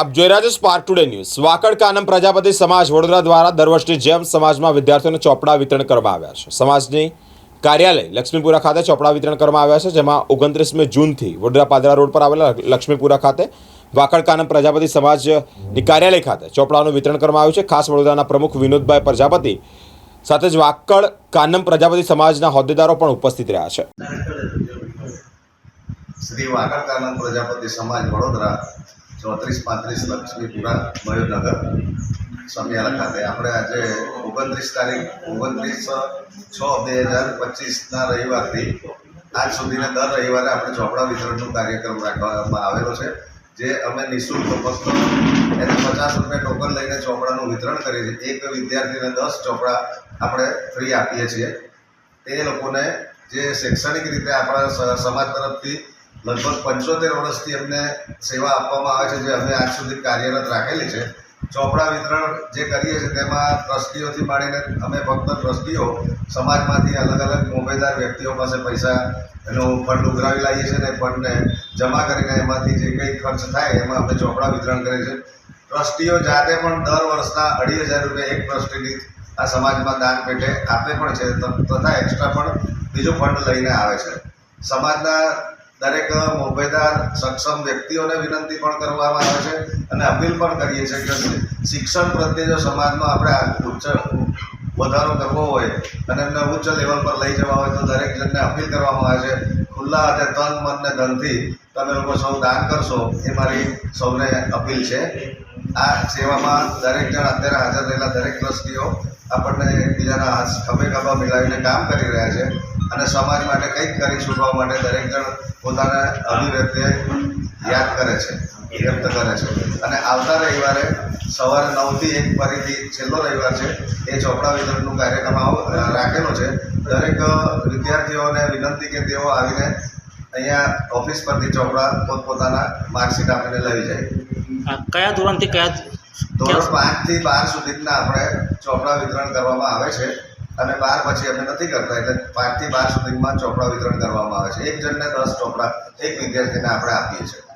આપ જોઈ રહ્યા છો spark today news Vakad Kanam Prajapati સમાજ વડોદરા દ્વારા દર વર્ષની જેમ સમાજમાં વિદ્યાર્થીઓને ચોપડા વિતરણ કરવામાં આવ્યા છે. સમાજની કાર્યાલય લક્ષ્મીપુરા ખાતે ચોપડા વિતરણ કરવામાં આવ્યા છે, જેમાં ઓગણત્રીસમી જૂનથી વડોદરા પાદરા રોડ પર આવેલા લક્ષ્મીપુરા ખાતે વાકડ કાનમ પ્રજાપતિ સમાજની કાર્યાલય ખાતે ચોપડાનું વિતરણ કરવામાં આવ્યું છે. ખાસ વડોદરાના પ્રમુખ વિનોદભાઈ પ્રજાપતિ સાથે જ વાકડ કાનમ પ્રજાપતિ સમાજના હોદ્દેદારો પણ ઉપસ્થિત રહ્યા છે. શ્રી વાકડકાનંદ પ્રજાપતિ સમાજ વડોદરા ચોત્રીસ, પાંત્રીસ લક્ષ્મીપુરા મયુરનગર, સમિયાલા ખાતે. આપણે આજે ઓગણત્રીસ તારીખ, ઓગણત્રીસ છ બે હજાર પચીસના રવિવારથી આજ સુધીના દર રવિવારે આપણે ચોપડા વિતરણનો કાર્યક્રમ રાખવામાં આવેલો છે, જે અમે નિઃશુલ્ક ફક્ત એને પચાસ રૂપિયા ટોકન લઈને ચોપડાનું વિતરણ કરીએ છીએ. એક વિદ્યાર્થીને દસ ચોપડા આપણે ફ્રી આપીએ છીએ. તે લોકોને જે શૈક્ષણિક રીતે આપણા સમાજ તરફથી લગભગ પંચોતેર વર્ષથી એમને સેવા આપવામાં આવે છે, જે અમે આજ સુધી કાર્યરત રાખેલી છે. ચોપડા વિતરણ જે કરીએ છીએ, તેમાં ટ્રસ્ટીઓથી માંડીને અમે ફક્ત ટ્રસ્ટીઓ, સમાજમાંથી અલગ અલગ મોભેદાર વ્યક્તિઓ પાસે પૈસા એનું ફંડ ઉઘરાવી લાવીએ છીએ અને ફંડને જમા કરીને એમાંથી જે કંઈ ખર્ચ થાય એમાં અમે ચોપડા વિતરણ કરીએ છીએ. ટ્રસ્ટીઓ જાતે પણ દર વર્ષના અઢી હજાર રૂપિયા એક ટ્રસ્ટીની આ સમાજમાં દાન પેટે આપે પણ છે તથા એક્સ્ટ્રા પણ બીજો ફંડ લઈને આવે છે. સમાજના દરેક મોભેદાર સક્ષમ વ્યક્તિઓને વિનંતી પણ કરવામાં આવે છે અને અપીલ પણ કરીએ છીએ કે શિક્ષણ પ્રત્યે જો સમાજમાં આપણે ઉચ્ચ વધારો કરવો હોય અને એમને ઉચ્ચ લેવલ પર લઈ જવા હોય તો દરેક જણને અપીલ કરવામાં આવે છે, ખુલ્લા હાથે તન, મન ને ધનથી તમે લોકો સૌ દાન કરશો એ મારી સૌને અપીલ છે. આ સેવામાં દરેક જણ અત્યારે હાજર રહેલા દરેક ટ્રસ્ટીઓ આપણને એકબીજાના હાથ ખભે ખભા મિલાવીને કામ કરી રહ્યા છે. અને સમાજ માટે કંઈક કરી છૂટવા માટે દરેક જણ પોતાને અભિવ્યક્તિ યાદ કરે છે વ્યક્ત કરે છે. અને આવતા રવિવારે સવારે નવથી એક ફરીથી છેલ્લો રવિવાર છે એ ચોપડા વિતરણનું કાર્યક્રમ આવો રાખેલો છે. દરેક વિદ્યાર્થીઓને વિનંતી કે તેઓ આવીને અહીંયા ઓફિસ પરથી ચોપડા પોતપોતાના માર્કશીટ આપીને લઈ જાય. કયા ધોરણથી કયા ધોરણ પાંચથી બાર સુધીના આપણે ચોપડા વિતરણ કરવામાં આવે છે. અને બાર પછી અમે નથી કરતા, એટલે પાંચથી બાર સુધીમાં ચોપડા વિતરણ કરવામાં આવે છે. એક જણને દસ ચોપડા એક વિદ્યાર્થીને આપણે આપીએ છીએ.